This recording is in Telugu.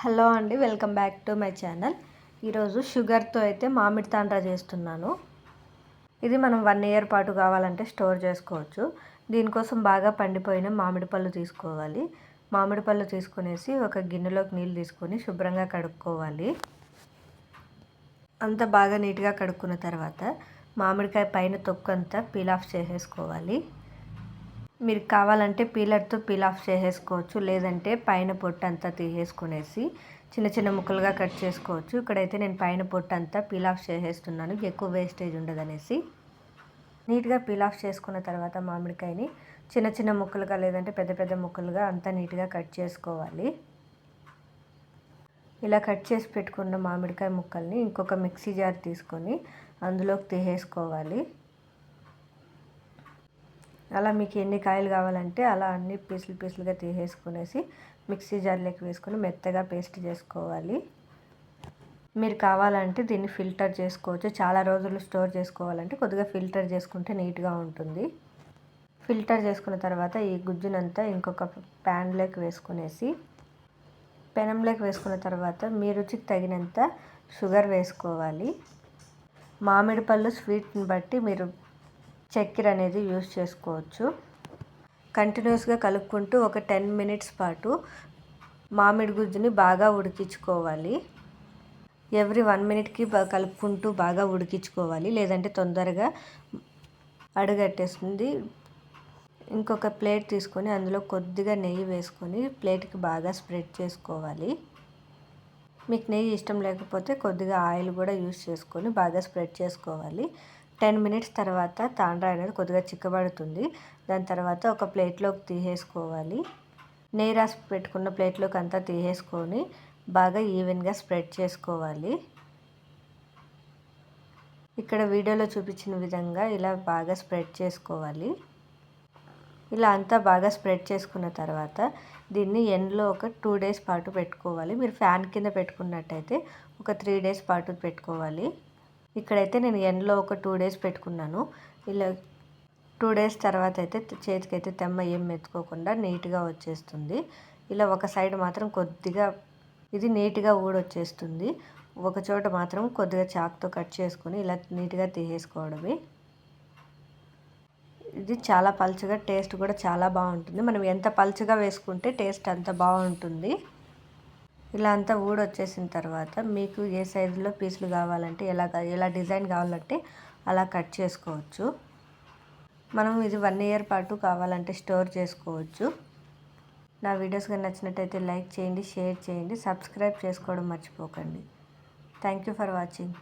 హలో అండి welcome back to my channel. ఈరోజు షుగర్తో అయితే మామిడి తాండ్రా చేస్తున్నాను. ఇది మనం వన్ ఇయర్ పాటు కావాలంటే స్టోర్ చేసుకోవచ్చు. దీనికోసం బాగా పండిపోయిన మామిడి పళ్ళు తీసుకోవాలి. మామిడి పళ్ళు తీసుకునేసి ఒక గిన్నెలోకి నీళ్ళు తీసుకొని శుభ్రంగా కడుక్కోవాలి. అంతా బాగా నీట్గా కడుక్కున్న తర్వాత మామిడికాయ పైన తొక్కు అంతా పీల్ ఆఫ్ చేసేసుకోవాలి. మీరు కావాలంటే పీలర్తో పీల్ ఆఫ్ చేసేసుకోవచ్చు లేదంటే పైన పొట్టు అంతా తీసేసుకునేసి చిన్న చిన్న ముక్కలుగా కట్ చేసుకోవచ్చు. ఇక్కడైతే నేను పైన పొట్టు అంతా పీల్ ఆఫ్ చేసేస్తున్నాను. ఎక్కువ వేస్టేజ్ ఉండదనేసి. నీట్గా పీల్ ఆఫ్ చేసుకున్న తర్వాత మామిడికాయని చిన్న చిన్న ముక్కలుగా లేదంటే పెద్ద పెద్ద ముక్కలుగా అంతా నీట్గా కట్ చేసుకోవాలి. ఇలా కట్ చేసి పెట్టుకున్న మామిడికాయ ముక్కల్ని ఇంకొక మిక్సీ జార్ తీసుకొని అందులోకి తీసేసుకోవాలి. అలా మీకు ఎన్ని కాయలు కావాలంటే అలా అన్ని పీసులు పీసులుగా తీసేసుకునేసి మిక్సీ జార్లోకి వేసుకొని మెత్తగా పేస్ట్ చేసుకోవాలి. మీరు కావాలంటే దీన్ని ఫిల్టర్ చేసుకోవచ్చు. చాలా రోజులు స్టోర్ చేసుకోవాలంటే కొద్దిగా ఫిల్టర్ చేసుకుంటే నీట్గా ఉంటుంది. ఫిల్టర్ చేసుకున్న తర్వాత ఈ గుజ్జునంతా ఇంకొక ప్యాన్లోకి వేసుకునేసి పెనంలోకి వేసుకున్న తర్వాత మీ రుచికి తగినంత షుగర్ వేసుకోవాలి. మామిడి పళ్ళు స్వీట్ని బట్టి మీరు చక్కెర అనేది యూస్ చేసుకోవచ్చు. కంటిన్యూస్గా కలుపుకుంటూ ఒక టెన్ మినిట్స్ పాటు మామిడి గుజ్జుని బాగా ఉడికించుకోవాలి. ఎవ్రీ వన్ మినిట్కి కలుపుకుంటూ బాగా ఉడికించుకోవాలి. లేదంటే తొందరగా అడుగట్టేస్తుంది. ఇంకొక ప్లేట్ తీసుకొని అందులో కొద్దిగా నెయ్యి వేసుకొని ప్లేట్కి బాగా స్ప్రెడ్ చేసుకోవాలి. మీకు నెయ్యి ఇష్టం లేకపోతే కొద్దిగా ఆయిల్ కూడా యూస్ చేసుకొని బాగా స్ప్రెడ్ చేసుకోవాలి. టెన్ మినిట్స్ తర్వాత తాండ్రా అనేది కొద్దిగా చిక్కబడుతుంది. దాని తర్వాత ఒక ప్లేట్లోకి తీసేసుకోవాలి. నెయ్యి రాసి పెట్టుకున్న ప్లేట్లోకి అంతా తీసేసుకొని బాగా ఈవెన్గా స్ప్రెడ్ చేసుకోవాలి. ఇక్కడ వీడియోలో చూపించిన విధంగా ఇలా బాగా స్ప్రెడ్ చేసుకోవాలి. ఇలా అంతా బాగా స్ప్రెడ్ చేసుకున్న తర్వాత దీన్ని ఎండ్లో ఒక టూ డేస్ పాటు పెట్టుకోవాలి. మీరు ఫ్యాన్ కింద పెట్టుకున్నట్టయితే ఒక త్రీ డేస్ పాటు పెట్టుకోవాలి. ఇక్కడైతే నేను ఎండలో ఒక టూ డేస్ పెట్టుకున్నాను. ఇలా టూ డేస్ తర్వాత అయితే చేతికి అయితే తెమ్మ ఏం మెత్తుకోకుండా నీట్గా వచ్చేస్తుంది. ఇలా ఒక సైడ్ మాత్రం కొద్దిగా ఇది నీట్గా ఊడొచ్చేస్తుంది. ఒక చోట మాత్రం కొద్దిగా చాక్తో కట్ చేసుకొని ఇలా నీట్గా తీసేసుకోవడమే. ఇది చాలా పలుచగా టేస్ట్ కూడా చాలా బాగుంటుంది. మనం ఎంత పలుచగా వేసుకుంటే టేస్ట్ అంత బాగుంటుంది. ఇలా అంతా ఊడొచ్చేసిన తర్వాత మీకు ఏ సైజులో పీసులు కావాలంటే ఎలా ఎలా డిజైన్ కావాలంటే అలా కట్ చేసుకోవచ్చు. మనం ఇది వన్ ఇయర్ పాటు కావాలంటే స్టోర్ చేసుకోవచ్చు. నా వీడియోస్ కానీ నచ్చినట్టయితే లైక్ చేయండి షేర్ చేయండి సబ్స్క్రైబ్ చేసుకోవడం మర్చిపోకండి. Thank you for watching.